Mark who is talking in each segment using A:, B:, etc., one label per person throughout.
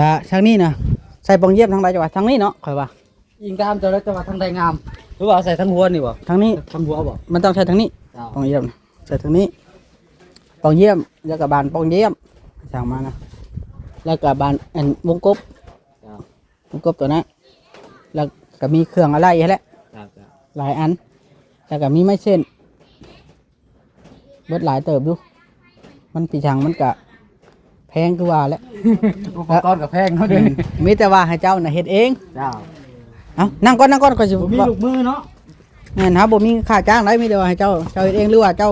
A: ละทางนี้นะใส่ปองเยี่ยมทางใดจังหวะทางนี้เนาะข่อยว่า
B: ยิงกามเจ้าแล้วจะว่าทางใดงาม หรือว่าเอาใส่ทั้งหัวนี่บ่
A: ทางนี้
B: ทั้งหัวบ่
A: มันต้องใช้ทางนี้
B: เจ้า
A: ปองเยี่ยมนะใส่ทางนี้ปองเยี่ยมแล้วก็บานปองเยี่ยมสั่งมานะแล้วก็บานอันวงกบ
B: เจ้าว
A: งกบตัวนั้นแล้วก็มีเครื่องอะไรให้แหละ
B: เจ้าเจ้า
A: หลายอันแล้วก็มีไม้เส้นเบิดหลายเติบอยู่มันปีชังมันก็แพงคือว่าแหล้ว
B: อุปกรณ์กับแพงเขาเด้อ
A: มีแต่ว่าให้เจ้าน่ะเฮ็ดเอง
B: เจ้า
A: เอานั่งก่อนนั่งก่อนก่อนสิ
B: ผมมีลูกมือเนาะ
A: แม่นครับบ่มีค่าจ้างได้มีแต่ว่าให้เจ้าเจ้าเฮ็ดเองหรือว่าเจ้า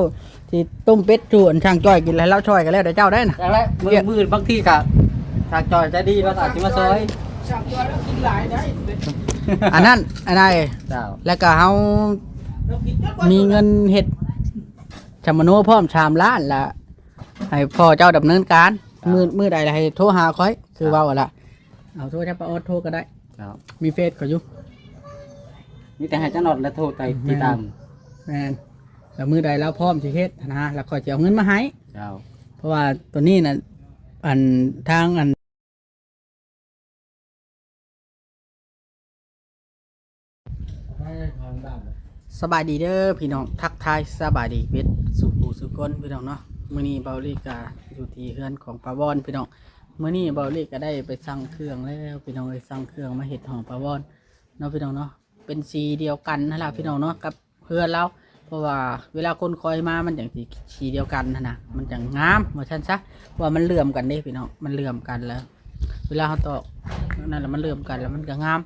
A: สิต้มเป็ดชวนช่างจ้อยกินแล้วเราช่วยกันแล้วเดี๋ยวเจ้าได้น่ะ
B: จากแรกมือมือบางทีก็ทางจอยจะดีว่าอาจสิมาซอย
A: อันนั้นอันนั้น
B: เจ้า
A: แล้วก็เฮามีเงินเฮ็ดจำมโนพร้อมชามล้านละให้พ่อเจ้าดำเนินการ มือมือใดล่ะให้โทรหาค่อย คือเว้าอะล่ะเอาโทรจะปะออดโทรก็ได้
B: เจ้า
A: มีเฟซก็อยู่
B: มีแต่ให้เจ้าหนอดและโทรไปติดตาม
A: แม่นแล้วมือใดแล้วพร้อมสิเฮ็ดนะ แล้วค่อยจะเอาเงินมาให้
B: เจ้า
A: เพราะว่าตัวนี้น่ะอันทางอันสบายดีเด้อพี่น้องทักทายสบายดีเวทสุขูสุคนพี่น้องเนาะ มื้อนี้เบาลีกาอยู่ที่เฮือนของปาวอนพี่น้องเมื้อนี้เบาลีก็ได้ไปสั่งเครื่องแล้วพี่น้องเอ้ยสั่งเครื่องมาเฮ็ดหองปาวอนเนาะพี่น้องเนาะเป็นสีเดียวกันนั่นแหละพี่น้องเนาะกับเพื่อนเราเพราะว่าเวลาคนคอยมามันอย่างสีสีเดียวกันนะนะมันจะงงามว่าชันซะเพราะว่ามันเหลื่อมกันเด้พี่น้องมันเหลื่อมกันแล้ว เวลาเขาตอกนั่นแหละมันเหลื่อมกันแล้วมันก็งาม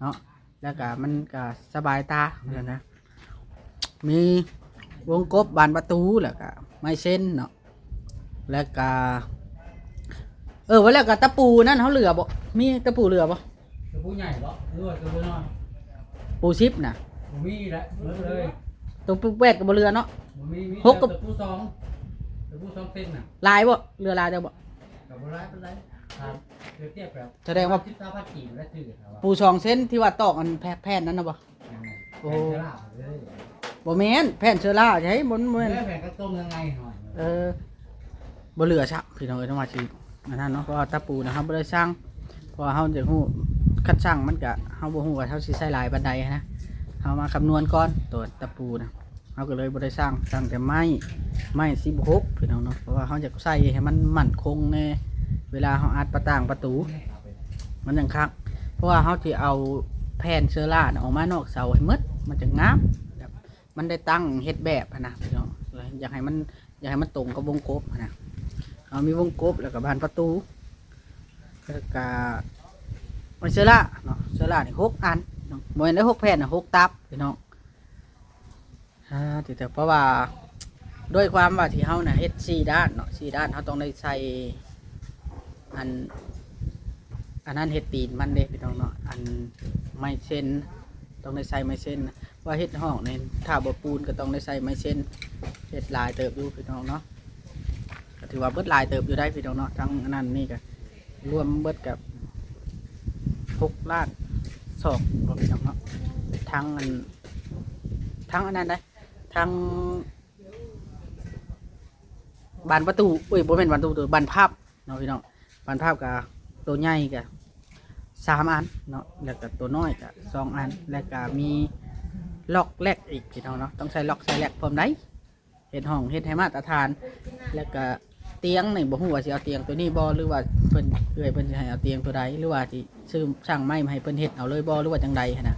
A: เนาะแล้วก็มันก็สบายตาเลยนะมี วงกบบานประตูแล้วก็ไม้เส้นเนาะแล้วก็เออว่าแล้วก็ตะปูนั่นเขาเหลือบ่มีตะปูเหลือบ่
B: ตัวผู้ใหญ่บ่หรือว่าตัวผู้น้อย
A: ปูชิปน่ะ
B: ผมมีแหละเบิดเลย
A: ตัวปูแปดกับบ่เรือเนาะ
B: ผมมีมี
A: หกกับ
B: ตัวผู้สองตัวผู้สองเส้นน่ะ
A: ลายบ่เรือลายเจ้าบ่
B: กับบ่ร้ายเป็นไรครับเทียบเทียบแบบ
A: แสดงว่า
B: ทิศตาพัดกี่และจืดครับว่า
A: ปูสองเส้นที่ว่าตอกอันแพแผ่นนั้นนะบ่ โอ้
B: โอ้ แผ่นกระดาษเลย
A: บ่แม่นแผ่นเชื้อราใช่บนบ่แม่น
B: แล้วแผ่นกระต้มยังไงหน่อย
A: เออบ่เหลือซะพี่น้องเอ้ยต้องมาสิอันนั้นเนาะเพราะว่าตะปูนะครับบ่ได้สร้างเพราะว่าเฮาจะฮู้คัดสร้างมันก็เฮาบ่ฮู้ว่าเฮาสิใช้หลายปานใดนะเฮามาคำนวณก่อนตัวตะปูนะเฮาก็เลยบ่ได้สร้างสร้างแต่ไม้ไม้16พี่น้องเนาะเพราะว่าเฮาจะใส่ให้มันมั่นคงในเวลาเฮาอัดประต่างประตู มันยังคักเพราะว่าเขาที่เอาแผ่นเชื้อราน่ะออกมานอกเสาให้หมดมันจะงามแบบ มันได้ตั้งเฮ็ดแบบนะพี่น้องอยากให้มันอยากให้มันตรงกับวงกบนะเอามีวงกบแล้วก็บานประตูแล้วก็มันเชื้อราเนาะเชื้อรานี่หกอันเนาะบ่แม่นได้หกแผ่นนะหกตับพี่น้องอ่าแต่แต่เพราะว่าด้วยความว่าที่เฮาน่ะเฮ็ดสี่ด้านเนาะสี่ด้านเฮาต้องได้ใส่อันอันนั้นเห็ดตีนมันเด้พี่น้องเนาะอันไม้เส้น ต้องได้ใส่ไม้เส้นนะว่าเห็ดห้องเนี่ยถ้าบ่ปูนก็ต้องได้ใส่ไม้เส้นเห็ดลายเติบอยู่พี่น้องเนาะก็ถือว่าเบิดลายเติบอยู่ได้พี่น้องเนาะทั้งนั้นนี่ก็รวมเบิดกับหกล้านสองบ่พี่น้องเนาะทั้งอันทั้งอันนั้นได้ทั้งบานประตูอุ้ยบ่แม่นบานประตูตัวบานภาพเนาะพี่น้องบานภาพกับตัวใหญ่ก็ สามอันเนาะแล้วก็ตัวน้อยก็สองอัน แล้วก็มีล็อกแรกอีกพี่น้องเนาะต้องใช้ล็อกใช้แรกพร้อมได้เห็ดห้องเห็ดให้มาตรฐาน แล้วก็เตียงนี่บ่ฮู้ว่าสิเอาเตียงตัวนี้บ่หรือว่าเพิ่นเอ้ยเพิ่นสิให้เอาเตียงตัวใดหรือว่าสิซื้อช่างไม้มาให้เพิ่นเฮ็ดเอาเลยบ่หรือว่าจังใดหันน่ะ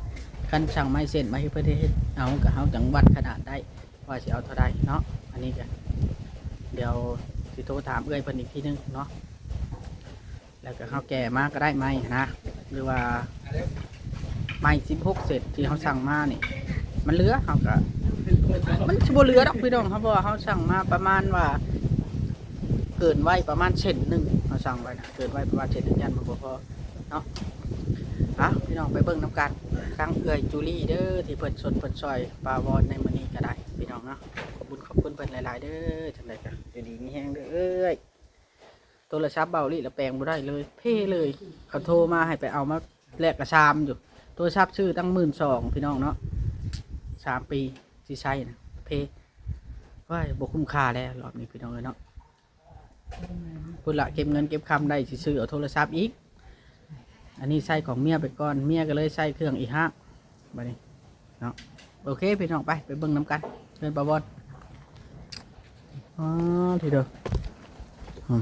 A: คันช่างไม้เส้นมาให้เพิ่นเฮ็ดเอาก็เฮาจังวัดขนาดได้ว่าสิเอาเท่าใดเนาะอันนี้ก็เดี๋ยวสิโทรถามเอ้ยเพิ่นอีกทีนึงเนาะแล้วก็เขาแก่มากก็ได้ไหมนะ หรือว่าไม้สิบหกเศษที่เขาสั่งมานี่ มันเหลือเขาก็มันชิบเหลือดอกพี่น้องครับเพราะว่าเขาสั่งมาประมาณว่า เกินไว้ประมาณเช่นหนึ่งเขาสั่งไว้นะเกินไว้ประมาณเช่นหนึ่งยันบ่พอเนาะอะพี่น้องไปเบิ่งน้ำกันครั้งเอื่อยจูลี่เด้อที่เพิ่นสนเพิ่นซอยปลาวอนในมือนี้ก็ได้พี่น้องเนาะขอบคุณขอบคุณเพิ่นหลาย ๆ เด้อจังไดก็อยู่ดีมีแฮงเด้อเอ้ย โทรศัพท์เบาลี่ล้วแปลงบ่ได้เลย เพ่เลยเขาโทรมาให้ไปเอามาแลกกระชามอยู่โทรศัพท์ชื่อตั้งหมื่นสองพี่น้องเนาะสามปีที่ใช้นะเพ่ว่าบคุ้มค่าแล้วรอบนี้พี่น้องเลยเนาะพุ่นละเก็บเงินเก็บคำได้สิซื้อเอาโทรศัพท์อีก อันนี้ใส่ของเมียไปก่อนเมียก็เลยใส่เครื่องอีห้าบัดนี้เนาะโอเคพี่น้องไปไปเบิ่งน้ำกันเดินปลบอลอ๋อทีเดียวอื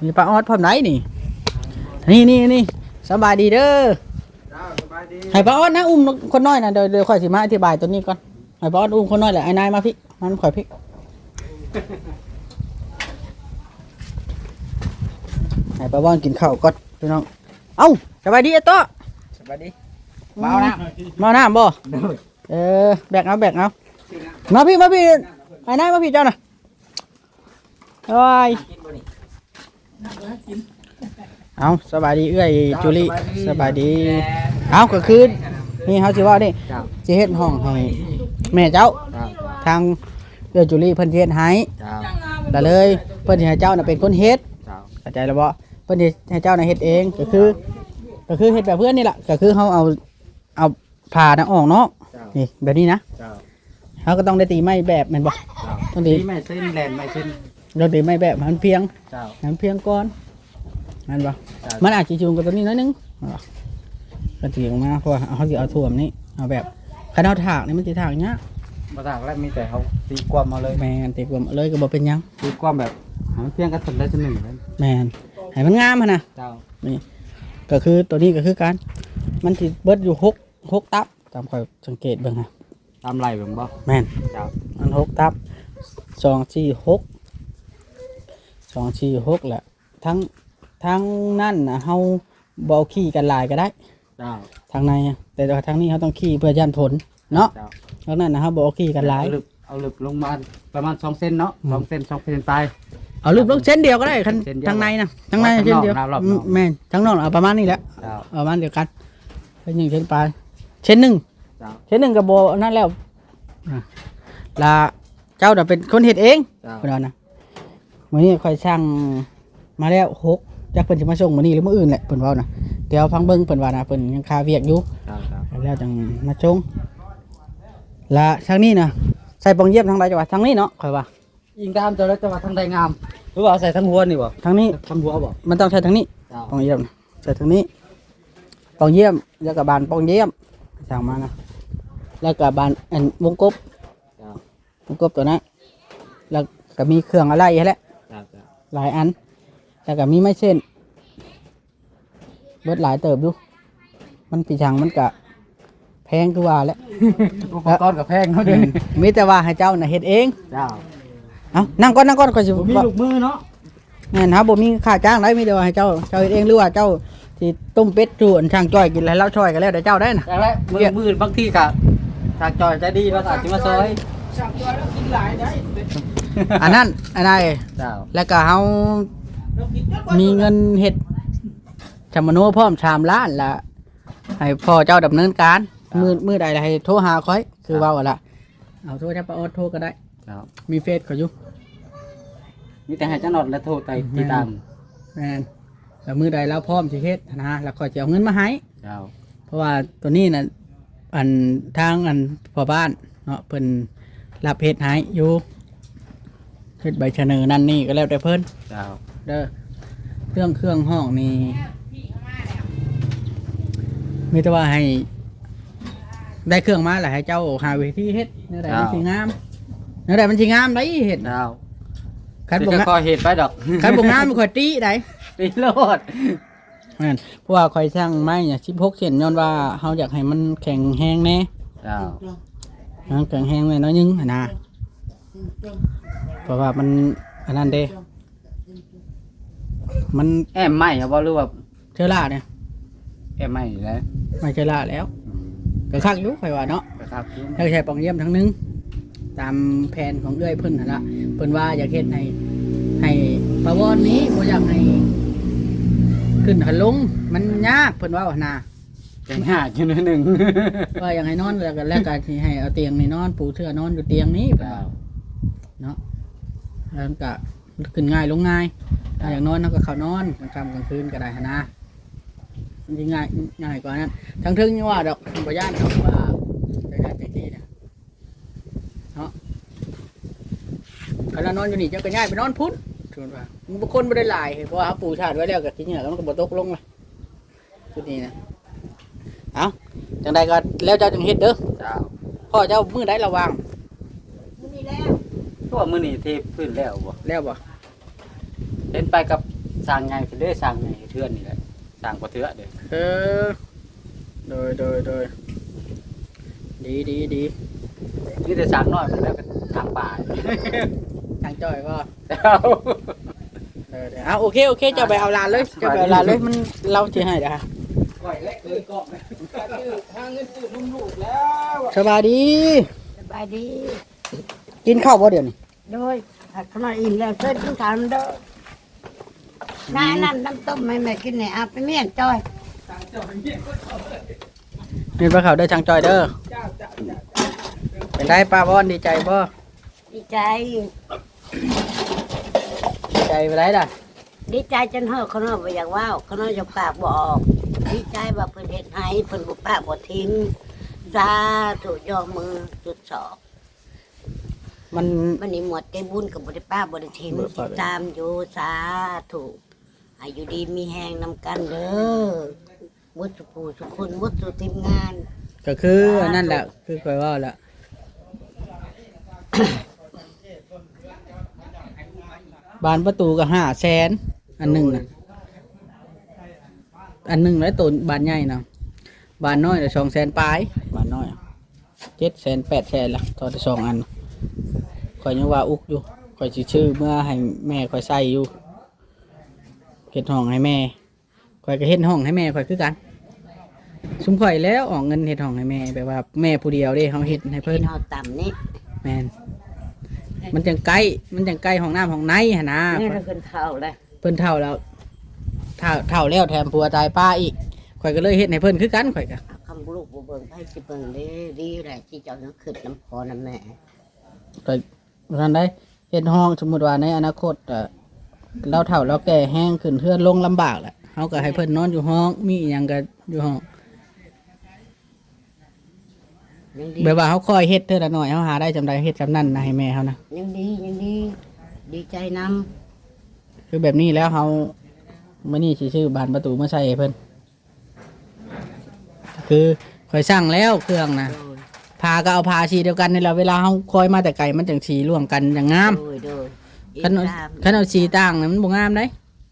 A: มมีปลาออดพร้อมไหนนี่ นี่นี่นี่สบายดีเด้อ
B: สบายดี
A: ให้ปลาออดนะอุ้มคนน้อยนะเดี๋ยวเดี๋ยวค่อยสิมาอธิบายตัวนี้ก่อนให้ปลาออดอุ้มคนน้อยแหละไอ้นายมาพี่มันข่อยพี่ให้ปลาบอลกินข้าวก่อนพี่น้อง เอ้าสบายดีไอ้โต๊ะ
B: สบายดี
A: เมาน้ำเมาน้ำบ่เออแบกเอาแบกเอามาพี่มาพี่ไอ้นายมาพี่เจ้าน่ะโอ้ย เอาสบายดีเอื้อยจุลีสบายดี เอาก็คือนี่เขาสิว่านี่
B: เจ้า
A: สิเฮ็ดห้องให้แม่เจ้า
B: เจ้า
A: ทางเอื้อยจุลีเพิ่นสิเฮ็ดให้
B: เจ้า
A: แต่เลยเพิ่นสิให้เจ้าน่ะเป็นคนเฮ็ด
B: เจ้า
A: เข้าใจแล้วบ่เพิ่นสิให้เจ้าน่ะเฮ็ดเองก็คือ ก็คือเฮ็ดแบบเพื่อนนี่แหละก็คือเขาเอาเอาผ่าน่ะออกเนาะ
B: เจ้า
A: นี่แบบนี้นะ
B: เจ้า
A: เขาก็ต้องได้ตีไม้แบบแม่นบ่
B: เจ้า
A: ต้องดี
B: ไม่เส้นแลนไม่เส้น
A: เราตีไม้แบบให้มันเพียง
B: เจ้า
A: ให้มันเพียงก่อนแม่นบ่
B: เจ้า
A: มันอาจจะจูงกับตัวนี้น้อยนึงเอาก็ตีออกมาเพราะว่าเขาสิเอาถ่วมนี่เอาแบบคันเอาถากนี่มันสิถากยาก
B: มาทางแรกมีแต่เขาตีความมาเลย
A: แม่นตีกวมเลยก็บ่เป็นหยัง
B: ตีความแบบหาเพียงกระสุนได้ชนหนึ่งเลย
A: แม่นให้มันงามหั่นน่ะ
B: เจ้า
A: ก็คือตัวนี้ก็คือการมันสิเบิดอยู่หกหกตับตามข่อยสังเกตเบิ่งฮะ
B: ตามไหลเบิ่งบ่
A: แม่น
B: เจ้า
A: มันหกตับสองสี่หก สองสี่หกแหละทั้งทั้งนั่นนะเฮาเบเอาขี้กันหลายก็ได้
B: เจ้า
A: ทางในอะแต่ว่าทางนี้เขาต้องขี้เพื่อยันผลเนาะ
B: เจ้า
A: ทางนั้นนะเฮาบเอาขี้กันหลาย
B: เอาลึกเอาลึกลงมาประมาณสองเซนเนาะสองเซนสองเซนปลาย
A: เอารูปลงเส้นเดียวก็ได้คัน
B: เส้นเดียว
A: ทางในนะทางใน
B: ข้างนอก
A: เส้นเดียว
B: นะรอบนอก
A: อืมแม่นทางนอกเอาประมาณนี้แหละ
B: เจ้า
A: เอาประมาณเดียวกันเป็นหนึ่งเส้นปลายเส้นหนึ่ง
B: เจ้า
A: เส้นหนึ่งกับโบนั่นแล้วอะลาเจ้าน่ะเป็นคนเฮ็ดเอง
B: เจ้า
A: เพิ่นว่านะ มื้อนี้ค่อยช่างมาแล้วหกจักเพิ่นสิมาส่งมื้อนี้หรือมื้ออื่นแหละเพิ่นเว้านะเดี๋ยวฟังเบิ่งเพิ่นว่านะเพิ่นยังคาเวียกอยู่
B: เจ้าเจ้า
A: แล้วจังมาส่งและทางนี้นะใส่ปองเยี่ยมทางใดจังหวัดทางนี้เนาะค่อยว่า
B: ยิงตามเจ้าแล้วจะว่าทางใดงามหรือว่าเอาใส่ทั้งหัวนี่บ่
A: ทางนี้
B: ทั้งหัวบ่
A: มันต้องใช้ทางนี้
B: เจ้า
A: ปองเยี่ยมใส่ทางนี้ปองเยี่ยมแล้วก็บานปองเยี่ยมสั่งมานะแล้วก็บานอันวงกบ
B: เจ้าว
A: งกบตัวนั้นแล้วก็มีเครื่องอะไรให้แหละ
B: เจ้าเจ้า
A: หลายอันแล้วก็มีไม้เส้นเบิดหลายเติบอยู่มันปีชังมันกะแพงคือว่าแหล้ว
B: อุปกรณ์กับแพงเนาะเดี๋ยวนี้
A: มีแต่ว่าให้เจ้าน่ะเฮ็ดเอง
B: เจ้า
A: เอานั่งก่อนนั่งก่อนก่อนสิ
B: ผมมีลูกมือเนาะ
A: แม่นครับบ่มีค่าจ้างได้มีแต่ว่าให้เจ้าเจ้าเฮ็ดเองหรือว่าเจ้าสิต้มเป็ดจูนช่างจ้อยกินแล้วเราช่วยกันแล้วเดี๋ยวเจ้าได้น่ะ
B: อย่างไรมือมือบางทีกะทางจอยจะดีว่าอาจจะมาซอย
A: อัน นั้นอันใด
B: เจ้า
A: แล้วก็เฮามีเงินเฮ็ดจำมโนพร้อมชามล้านละให้พ่อเจ้าดำเนินการมือมือใดล่ะให้โทรหาค่อย คือเว่าเอาละเอาโทรจะปาออดโทรก็ได้
B: เจ้า
A: มีเฟซเขาอยู่
B: มีแต่ให้เจ้าหนอดและโทษไปติดตาม
A: แม่นแล้วมือใดเราพร้อมสิเฮ็ดนะแล้วค่อยจะเอาเงินมาให้
B: เจ้า
A: เพราะว่าตัวนี้น่ะอันทางอันพ่อบ้านเนาะเพิ่นรับเฮ็ดให้อยู่เฮ็ดใบเสนอนั่นนี่ก็แล้วแต่เพิ่น
B: เจ้า
A: เด้อเครื่องเครื่องห้องนี่มีแต่ว่าให้ ได้เครื่องมาแหละให้เจ้าหาวิธีเฮ็ดเนื้อใดมันสิงามเนื้อใดมันสิงามได้เฮ็ด
B: เจ้า
A: คันบ่
B: จะ
A: งาม
B: ก่อเหตุไปดอก
A: คันบ่งามมันค่อยตีได้
B: ตีโลด
A: แม่นเพราะว่าค่อยสร้างไม้เนี่ย16เซนย้อนว่าเฮาอยากให้มันแข็งแรงแน่
B: เจ้า
A: มันแข็งแรงไว้น้อยนึงหั่นนะ เพราะว่ามันอันนั้นเด้ มัน
B: แอมไม่ครับว่าหรือว่า
A: เชื้อราเนี่ย
B: แอมไม่แล้ว
A: ไม่เชื้อราแล้ว ก็คักอยู่ค่อยว่าเนาะ
B: นะครับ
A: แล้วก็ใช้ปองเยี่ยมทั้งนึง ตามแผนของเอื้อยเพิ่นนั่นละเพิ่นว่าอยากเฮ็ดให้ให้ประวอนนี้บ่อยากให้ขึ้นหันลง มันยากเพิ่นว่าว่านะ
B: แกงหาอยู่นิดหนึ่ง
A: ว่าอยากให้นอนแล้วก็แล้วก็สิให้เอาเตียงนี่นอน ปูเสื้อนอนอยู่เตียงนี้เพิ่น
B: เจ้า
A: ว่า เนาะแล้วมันก็ขึ้นง่ายลงง่ายถ้าอยากนอนเราก็เข้านอนกลางค่ำกลางคืนก็ได้หั้นนะมันสิง่ายง่ายกว่านั้นทั้งทึงยังว่าดอกบ่ย่านดอกว่าใจได้ใจดีนะเขานอนอยู่นี่เจ้าก็ย้ายไปนอนพุทธชวนว่าบางคนไม่ได้หลายเพราะว่าเขาปูชาติไว้แล้วกับที่เนี่ยแล้วมันก็บ่ตกลงเลยชุดนี้นะเอาจังใดก็แล้วเจ้าจังเฮ็ดเด้อ
B: เจ้า
A: พ่อเจ้ามือได้ระวัง
C: นี่แล้ว
B: ตัวมื้อนี้เทพื้นแล้วบ่
A: แล้วบ่
B: เล่นไปกับสร้างใหญ่คือเด้อสร้างใหญ่เทือนนี่แหละสร้างบ่เทือเด้อ
A: เออโดยโดยโดยดีดีดี
B: นี่แต่สร้างน้อยมันแล้วก็ทางป่า
A: ทางจ้อยก็
B: เจ้า
A: เออเดี๋ยวเอาโอเคโอเคเจ้าไปเอาลานเลยเจ้าไปเอาลานเลยมันเราจะให้เด้อฮะ
B: ก้อยเล็กเลยก็
A: สบายดี
C: สบายดี
A: กินข้าวบ่เดี๋ยวนี้
C: โดยถ้าขนมอิ่มแล้วเชิญกินข้าวมันเด้อน้านั่นน้ำต้มให้แม่กินเนี่ยเอาไปเมี่ยงจอย
A: นี่ปลาขาวเด้อช่างจ้อยเด้อเป็นได้ป้าบอนดีใจบ่
C: ดีใจ
A: ดีใจไปได้ล่ะ
C: ดีใจจนเฮาขนมบ่อยากว่าวขนมอยากปากบ่ออกดีใจว่าเพิ่นเฮ็ดให้เพิ่นบ่ปากบ่ทิ้งสาธุยอมือจุดสอบ
A: มัน
C: วันนี้หมดใจบุญกับบ่ได้ป้าบ่ได้ทิ้ง
A: บ่ได้ป้า
C: ติดตามอยู่สาธุอายุดีมีแหงนำกันเด้อบุตรผู้ทุกคนบุตรทีมงาน
A: ก็คืออันนั่นแหละคือคอยว่าแหละบานประตูก็ห้าแสนอันหนึ่งนะอันหนึ่งแล้วตัวบานใหญ่นะบานน้อยแต่สองแสนปลายบานน้อยเจ็ดแสนแปดแสนละต่อแต่สองอัน คอยยังว่าอุกอยู่คอยสิชื่อเมื่อให้แม่คอยใส่อยู่เฮ็ดห้องให้แม่คอยก็เฮ็ดห้องให้แม่คอยคือกันสุมข่อยแล้วออกเงินเฮ็ดห้องให้แม่แบบว่าแม่ผู้เดียวเด้เขาเฮ็ดให้
C: เพิ่
A: เพิ่
C: น
A: น
C: เฮาต่ำนี่
A: แม่นมันจังใกล้มันจังใกล้ห้องน้ำห้องในหั่นนะ
C: นี่เราเพิ่นเข้าเลย
A: เพิ่นเท่าแล้วเท่าเท่าแล้วแถมผัวตายป้าอีกข่อยก็เลยเฮ็ดให้เพิ่นคือกันข่อยก็
C: เอาคำลูกบ่เบิ่งให้สิเบิ่งเด้ดีแหละที่เจ้านึกขึ้นน้ำพอน้ำแม่
A: ข่อย นั่นได้เฮ็ดห้องสมมุติว่าในอนาคตเอ่อเราเฒ่าเราแก่แห้งขึ้นเทือนลงลำบากแหละเฮาก็ให้เพิ่นนอนอยู่ห้อง มีอิหยังก็อยู่ห้อง
C: ยังดี
A: แบบว่าเฮาคอยเฮ็ดเทื่อละหน่อยเฮาหาได้จำได้เฮ็ดจำนั้นนะให้แม่เฮานะ
C: ยังดียังดีดีใจน
A: คือแบบนี้แล้วเฮามื่อนี้สิชื่อบานประตูมาใส่ให้เพิ่นคือคอยสั่งแล้วเครื่องำนะ
C: โดย
A: พาก็เอาพาสีเดียวกันนี่แหละเวลาเฮาคอยมาแต่ไก่มันจังสีร่วมกันอย่างงาม
C: โดยโดยอี
A: คันเอา
C: ตาม
A: คันเอาสีต่างน่ะมันบ่งามได้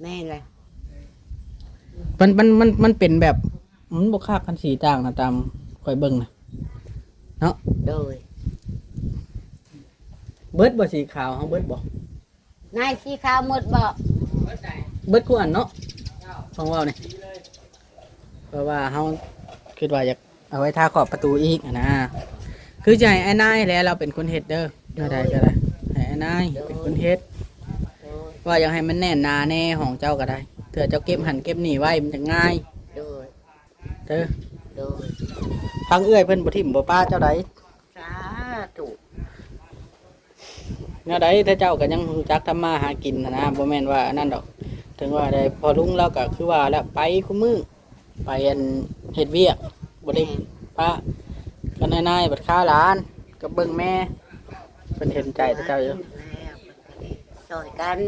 C: แม่เลย
A: มันมันมันมันเป็นแบบมันบ่คักกันสีต่างนะตามคอยเบิ่งนะ
C: โดย
A: เบิดบ่สีขาวเฮาเบิดบ่
C: นายสีขาวหมดบ่
A: เบิดคู่อันเนาะของเว้านี่เพราะว่าเฮาคิดว่าอยากเอาไว้ทาขอบประตูอีกอะนะ คือจะให้ไอ้นายแหล้วเราเป็นคนเฮ็ดเด้อเมื่อใดก็ได้ให้ไอ้นายเป็นคนเฮ็ด
C: โดย
A: ว่าอยากให้มันแน่นหนาแน่ของเจ้าก็ได้เถื่อเจ้าเก็บหันเก็บหนีไว้มันจะง่าย
C: โดย
A: เด้อ
C: โดย
A: ฟังเอื้อยเพิ่นบ่ทิ่มบ่ป้าเจ้าใด
C: สาธุ
A: แนวใดถ้าเจ้าก็ยังรู้จักทำมาหากินนะนะบ่แม่นว่าอันนั้นดอก ถึงว่าได้พอลุงเราก็คือว่าแล้วไปคุมือไปอันเฮ็ดเวียกบ่ได้ป้า ก็นายๆบัดค้าหลานกับเบิ่งแม่เพิ่นเห็นใจแต่เจ้าอยู่
C: แล้วซอยกัน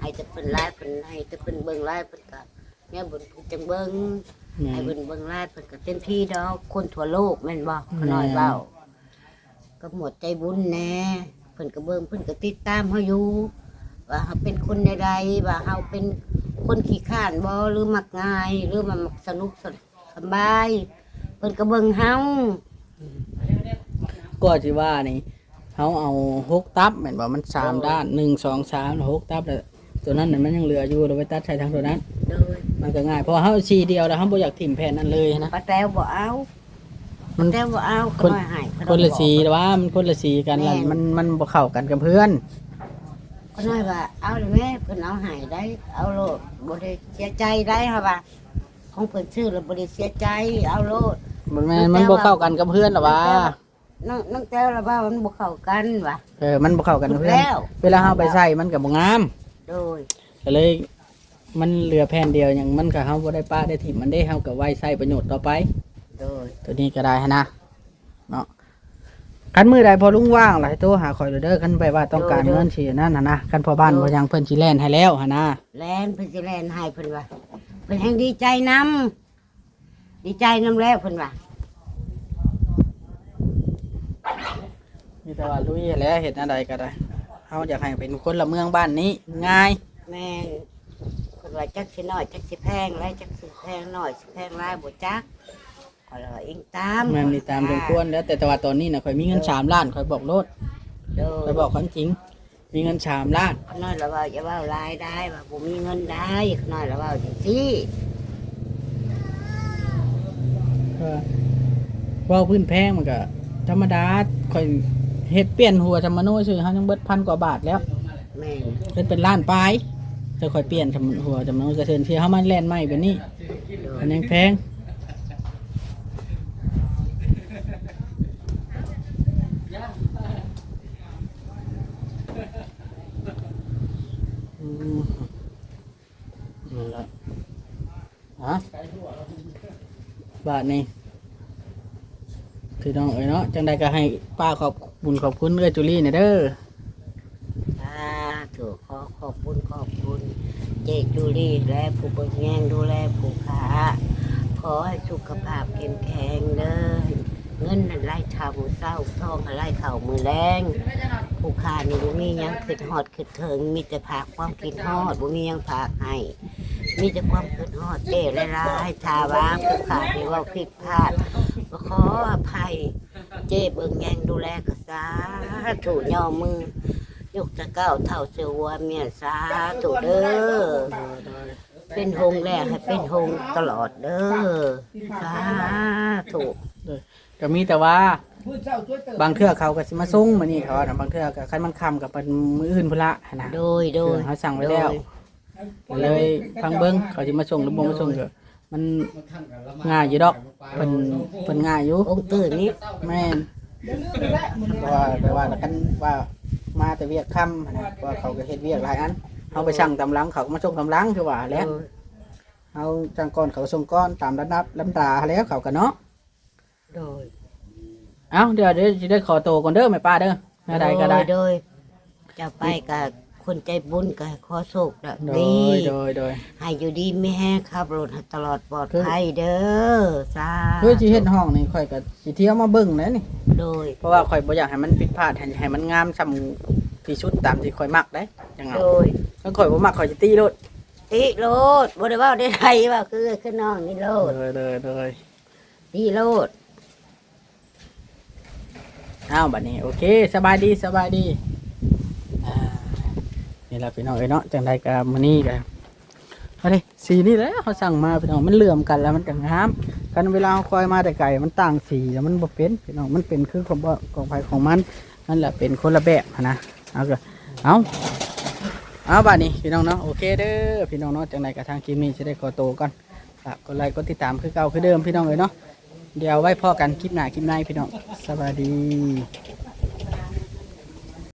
C: ให้จะเป็นไล่เป็นให้จะเป็นเบิ่งไล่เป็นก็เนี่ยเบิ่งเพิ่นจังเบิ่ง
A: แม่
C: ให้
A: น
C: เบิ่งเบิ่งไล่เพิ่นก็เต็มที่ดอกคนทั่วโลกแม่นบ่ขน้อยเบาก็หมดใจบุญแน่เพิ่นก็เบิ่งเพิ่นก็ติดตามเฮาอยู่ว่าเฮาเป็นคนใดๆว่าเฮาเป็นคนขี้ข้านบ่หรือมักง่าย หรือมันมักสนุกสบายเพิ่นก็เบิ่งเฮา
A: ก็สิว่านี่เฮาเอาหกตับแม่นบ่มันสามด้านหนึ่งสองสามแล้วหกตับแล้วตัวนั้นน่ะมันยังเหลืออยู่เราไปตัดใช้ทางตัวนั้น
C: โดย
A: มันก็ง่ายเพราะเฮาสีเดียวแล้วเฮาบ่อยากถิ่มแผ่นนั้นเลยนะ
C: ป้าแต้วบ่เอา
A: มัน
C: แต้วบ่เอา
A: คน
C: ขอยให้ขอย
A: คนละสี
C: บอก
A: แต่ว่ามันคนละสีกันแล้ว
C: แม่น
A: มันมันบ่เข้ากันกับเพื่อน
C: ก็น้อยว่าเอาเลยแม่เพิ่นเอาใหายได้ เอาโลดบ่ได้เสียใจได้ค่ะว่าของเพิ่นชื่อแล้วบ่ได้เสียใจเอาโลด
A: มันแม่นมันบ่เข้ากันกับเพื่อนหรอวะ
C: น้องน้องแต้วละว่ามันบ่เข้ากันว่ะ
A: เออมันบ่เข้ากันกับเพื่อน
C: แล้ว
A: เวลาเฮาไปใส่มันก็บ่งาม
C: โดย
A: ก็เลย มันเหลือแผ่นเดียวอย่างมันก็เฮาบ่ได้ป้าได้ถิ่มมันได้เฮาก็ไว้ใช้ประโยชน์ต่อไป
C: โดย
A: ตัวนี้ก็ได้หั้นนะเนาะคันมือใดพอลุงว่างหลายตัวหาคอยเด้อคันไปว่าต้องการเงินสินั่นน่ะนะคันพอบ้านบ่ยังเพิ่นสิแล่นให้แล้วหั่นนะ
C: แลนเพิ่นสิแลนให้เพิ่นว่าเพิ่นแฮงดีใจน ดีใจน้ำแล้วเพิ่นว่า
A: มีแต่ว่าลุยแหล้วเห็นอะไรก็ได้เขาอยากให้เป็นคนละเมืองบ้านนี้ ง่าย
C: แม่นเพิ่นว่าจักสิน้อยจักสิแพงไรจักสิแพงน้อยสิแพงหลายบ่จักขอยเลยว่าเองตาม
A: มันมีตามสมควรแล้วแต่แต่ว่าตอนนี้นะข่อยมีเงินสามล้านข่อยบอกโลด
C: โด
A: ข่อยยบอกความจริง มีเงินสามล้าน
C: ขน้อยละว่าอย่าเว้ารายได้ว่าบ่มีเงินได้ขน้อยละว่าจังซี่
A: ก็เว่าพื้นแพงมันก็ธรรมดาข่อยเฮ็ดเปลี่ยนหัวธรรมโนซื้อเฮายังเบิดพันกว่าบาทแล้ว
C: แม่น
A: เฮ็ดเป็นล้านปลายจะข่อยเปลี่ยนทำหัวธรรมโนกระเทือนที่เฮามาแล่นใหม่แบบนี้
C: โด
A: อั
C: ย
A: นยังแพงอืมนั่นแหละฮะบาทนี่พี่น้องเอ้ยเนาะ จังใดก็ให้ป้าขอบบุญขอบคุณเอ้ยจุลี่เนี่ยเด้อ
C: สาธุขอขอบคุณขอบคุณ เจจูลี่และผู้เบิแยงดูแลผู้ค้าขอให้สุขภาพเข้มแข็งเด้อเงินนั่นไล่ชาวเศร้าทองไล่เข่ามือแรงผู้ค้านี่บ่มีหยังขึ้นฮอดขึ้นเถิงมีแต่ผากความคิดฮอดบ่มีหยังผากให้มีแต่ความคิดฮอดเจ้และร้ายทาว้าผู้ค้าที่เว่าผิดพลาดก็ขออภัย เจ้เบิ่งแยงดูแลก็สาธุย่อมือยกตะเก้าเท่าเสือวัวเมียสาธุเด้อเป็นหงแรกให้เป็นหงตลอดเด้อสาธุ
A: ก็มีแต่ว่าบางเทื่อเขาก็สิมาส่งมานี่เขานะบางเทื่อก็คันมันค่ำกับเป็นมืออื่นพุ่นละหั้นนะ
C: โดยโดย
A: เขาสั่งไว้แล้วก็เลยฟังเบิ้งเขาสิมาส่งหรือบ่มาส่งก็ มันง่ายอยู่ดอกเพิ่นเพิ่นง่ายอยู่
C: องค์ตื่นนี้
A: แม่นเพราะว่าแต่ว่าแล้วกันว่ามาแต่เวียกค่ำหั้นนะเพราะว่าเขาก็เฮ็ดเวียกหลายอันเขาไปสั่งตำหลังเขาก็มาส่งตำหลังคือว่าแหล้วเอาจังก้อนเขาส่งก้อนตามระดับลำดาแล้วเขาก็เนาะ
C: โดย
A: เอาเดี๋ยวเดี๋ยวจะได้ขอตัวก่อนเด้อแม่ป้าเด้อแม่ใดก็ได้
C: โดยจะไปกับ คนใจบุญกับขอโศกแบบ
A: โด
C: นี้
A: ยโดยโดย
C: ให้อยู่ดีไม่แห้งขับรถให้ตลอดปลอดภัยเด้อสา
A: คือสิเฮ็ดห้องนี่ข่อยก็สิเที่ยวมาเบิ่งแหล้วนี่
C: โดย
A: เพราะว่าข่อยบ่อยากให้มันผิดพลาดให้ให้มันงามซำที่สุดตามที่ข่อยมักได้จังไง
C: โดย
A: ถ้าข่อยบ่มักข่อยสิตีโลด
C: ติโลดบ่ได้เว่าได้ไรว่าคือขึ้นน้องนี่โลด
A: เลยเลยเลย
C: ตีโลด
A: อ้าวบัดนี้โอเค สบายดีสบายดีอ่า นี่ล่ะพี่น้องเอ้ยเนาะจังไดก็มื้อนี้ก็เอาดิสีนี่แหละเขาสั่งมาพี่น้องมันเหลื่อมกันแล้วมันก็งามกันเวลาเราคอยมาแต่ไก่มันต่างสีแล้วมันบ่เป็นพี่น้องมันเป็นคือของบ่ของไผของมันนั่นแหละเป็นคนละแบบนะเอาก็เอาเอาบัดนี้พี่น้องเนาะโอเคเด้อพี่น้องเนาะจังไดกับทางคลิปนี้จะได้ขอตัวก่อนฝากกดไลค์กดติดตามคือเก่าคือเดิมพี่น้องเลยเนาะเดี๋ยวไว้พ่อกันคลิปหน้าคลิปในพี่น้องสวัสดี